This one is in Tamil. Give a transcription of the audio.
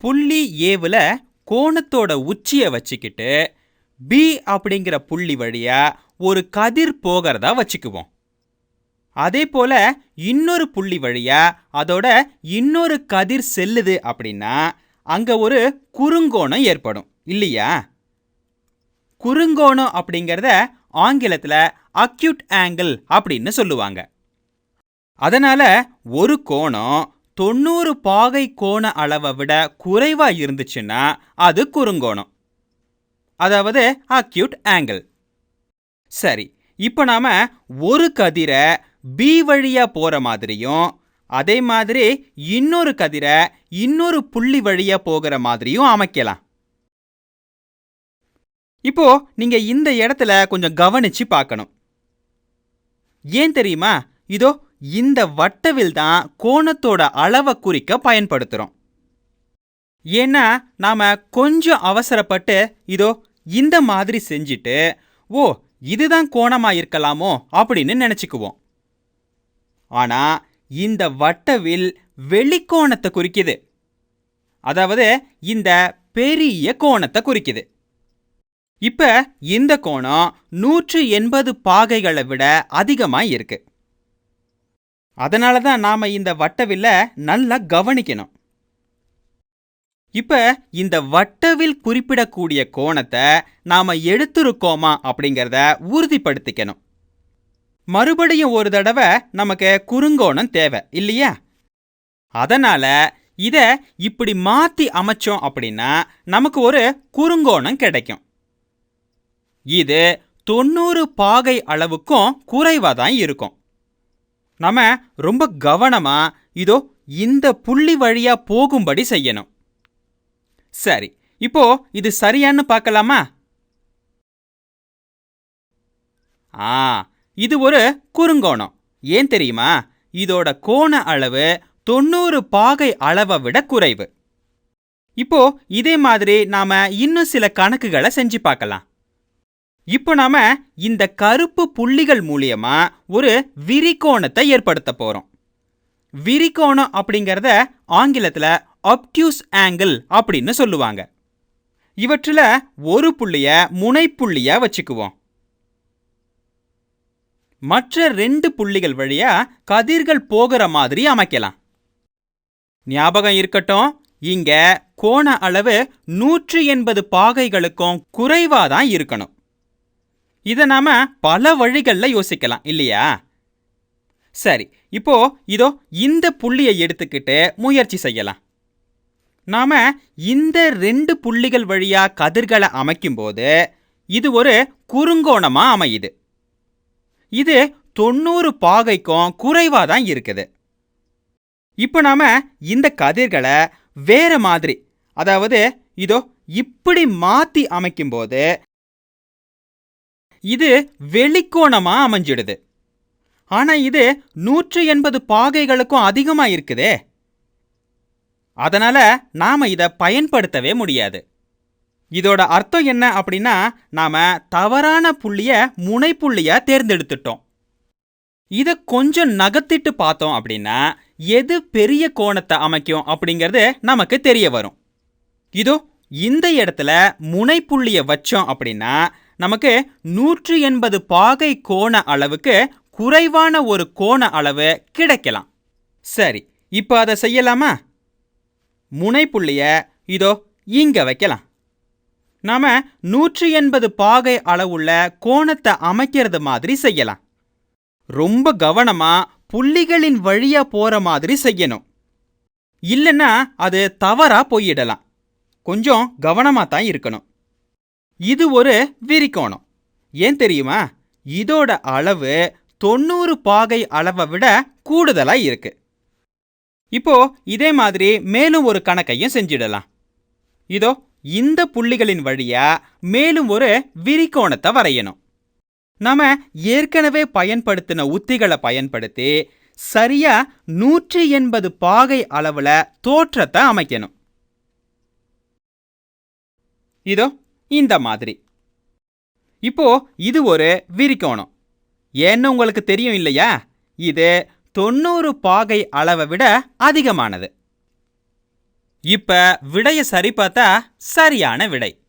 புள்ளி ஏவுல கோணத்தோட உச்சியை வச்சுக்கிட்டு பி அப்படிங்கிற புள்ளி வழியா ஒரு கதிர் போகிறதா வச்சுக்குவோம். அதே போல இன்னொரு புள்ளி வழியா அதோட இன்னொரு கதிர் செல்லுது அப்படின்னா அங்க ஒரு குறுங்கோணம் ஏற்படும் இல்லையா? குறுங்கோணம் அப்படிங்கிறத ஆங்கிலத்துல அக்யூட் ஆங்கிள் அப்படின்னு சொல்லுவாங்க. அதனால ஒரு கோணம் தொண்ணூறு பாகை கோண அளவை விட குறைவா இருந்துச்சுன்னா அது குறுங்கோணம். அதாவது அக்யூட் ஆங்கிள் சரி இப்போ நாம ஒரு கதிரை பி வழியா போகிற மாதிரியும் அதே மாதிரி இன்னொரு கதிரை இன்னொரு புள்ளி வழியா போகிற மாதிரியும் அமைக்கலாம். இப்போ நீங்க இந்த இடத்துல கொஞ்சம் கவனிச்சு பார்க்கணும். ஏன் தெரியுமா? இதோ இந்த வட்டவில் தான் கோணத்தோட அளவை குறிக்க பயன்படுத்துகிறோம் ஏன்னா நாம் கொஞ்சம் அவசரப்பட்டு இதோ இந்த மாதிரி செஞ்சுட்டு ஓ இதுதான் கோணமாக இருக்கலாமோ அப்படின்னு நினச்சிக்குவோம். ஆனால் இந்த வட்டவில் வெளிக்கோணத்தை குறிக்குது. அதாவது இந்த பெரிய கோணத்தை குறிக்குது. இப்போ இந்த கோணம் நூற்று எண்பது பாகைகளை விட அதிகமாக இருக்குது அதனால தான் நாம் இந்த வட்டவில்லை நல்லா கவனிக்கணும். இப்போ இந்த வட்டவில் குறிப்பிடக்கூடிய கோணத்தை நாம் எடுத்திருக்கோமா அப்படிங்கிறத உறுதிப்படுத்திக்கணும். மறுபடியும் ஒரு தடவை நமக்கு குறுங்கோணம் தேவை இல்லையா? அதனால் இதை இப்படி மாற்றி அமைச்சோம் அப்படின்னா நமக்கு ஒரு குறுங்கோணம் கிடைக்கும். இது தொண்ணூறு பாகை அளவுக்கும் குறைவாக தான் இருக்கும். நம்ம ரொம்ப கவனமா இதோ இந்த புள்ளி வழியா போகும்படி செய்யணும். சரி இப்போ இது சரியான்னு பார்க்கலாமா? ஆ இது ஒரு குறுங்கோணம். ஏன் தெரியுமா? இதோட கோண அளவு தொண்ணூறு பாகை அளவை விட குறைவு. இப்போ இதே மாதிரி நாம இன்னும் சில கணக்குகளை செஞ்சு பார்க்கலாம். இப்போ நாம இந்த கருப்பு புள்ளிகள் மூலியமா ஒரு விரிகோணத்தை ஏற்படுத்த போறோம். விரிகோணம் அப்படிங்கிறத ஆங்கிலத்துல அப்டியூஸ் ஆங்கிள் அப்படின்னு சொல்லுவாங்க. இவற்றில் ஒரு புள்ளிய முனைப்புள்ளியா வச்சுக்குவோம். மற்ற ரெண்டு புள்ளிகள் வழியா கதிர்கள் போகிற மாதிரி அமைக்கலாம். ஞாபகம் இருக்கட்டும் இங்க கோண அளவு நூற்றி எண்பது பாகைகளுக்கும் குறைவா தான் இருக்கணும். இதை நாம பல வழிகளில் யோசிக்கலாம் இல்லையா? சரி இப்போ இதோ இந்த புள்ளியை எடுத்துக்கிட்டு முயற்சி செய்யலாம். நாம இந்த ரெண்டு புள்ளிகள் வழியா கதிர்களை அமைக்கும்போது இது ஒரு குறுங்கோணமா அமையுது. இது தொண்ணூறு பாகைக்கும் குறைவாக தான் இருக்குது. இப்போ நாம இந்த கதிர்களை வேற மாதிரி அதாவது இதோ இப்படி மாற்றி அமைக்கும்போது இது வெளிக்கோணமா அமைஞ்சிடுது. ஆனா இது நூற்று எண்பது பாகைகளுக்கும் அதிகமா இருக்குதே. அதனால நாம இதை பயன்படுத்தவே முடியாது. இதோட அர்த்தம் என்ன அப்படின்னா நாம தவறான புள்ளிய முனைப்புள்ளியா தேர்ந்தெடுத்துட்டோம். இதை கொஞ்சம் நகர்த்திட்டு பார்த்தோம் அப்படின்னா எது பெரிய கோணத்தை அமைக்கும் அப்படிங்கிறது நமக்கு தெரிய வரும். இதோ இந்த இடத்துல முனைப்புள்ளிய வச்சோம் அப்படின்னா நமக்கு நூற்று எண்பது பாகை கோண அளவுக்கு குறைவான ஒரு கோண அளவு கிடைக்கலாம். சரி இப்போ அதை செய்யலாமா? முனைப்புள்ளிய இதோ இங்கே வைக்கலாம். நாம நூற்றி எண்பது பாகை அளவுள்ள கோணத்தை அமைக்கிறது மாதிரி செய்யலாம். ரொம்ப கவனமா புள்ளிகளின் வழியா போற மாதிரி செய்யணும். இல்லைன்னா அது தவறா போயிடலாம். கொஞ்சம் கவனமா தான் இருக்கணும். இது ஒரு விரிக்கோணம் ஏன் தெரியுமா? இதோட அளவு தொண்ணூறு பாகை அளவை விட கூடுதலா இருக்கு. இப்போ இதே மாதிரி மேலும் ஒரு கணக்கையும் செஞ்சிடலாம். இதோ இந்த புள்ளிகளின் வழியா மேலும் ஒரு விரிகோணத்தை வரையணும். நாம ஏற்கனவே பயன்படுத்தின உத்திகளை பயன்படுத்தி சரியா நூற்றி எண்பது பாகை அளவுல தோற்றத்தை அமைக்கணும். இதோ இந்த மாதிரி. இப்போ இது ஒரு விரிகோணம் ஏன்னு உங்களுக்கு தெரியும் இல்லையா? இது தொண்ணூறு பாகை அளவை விட அதிகமானது. இப்ப விடைய சரி பார்த்தா சரியான விடை.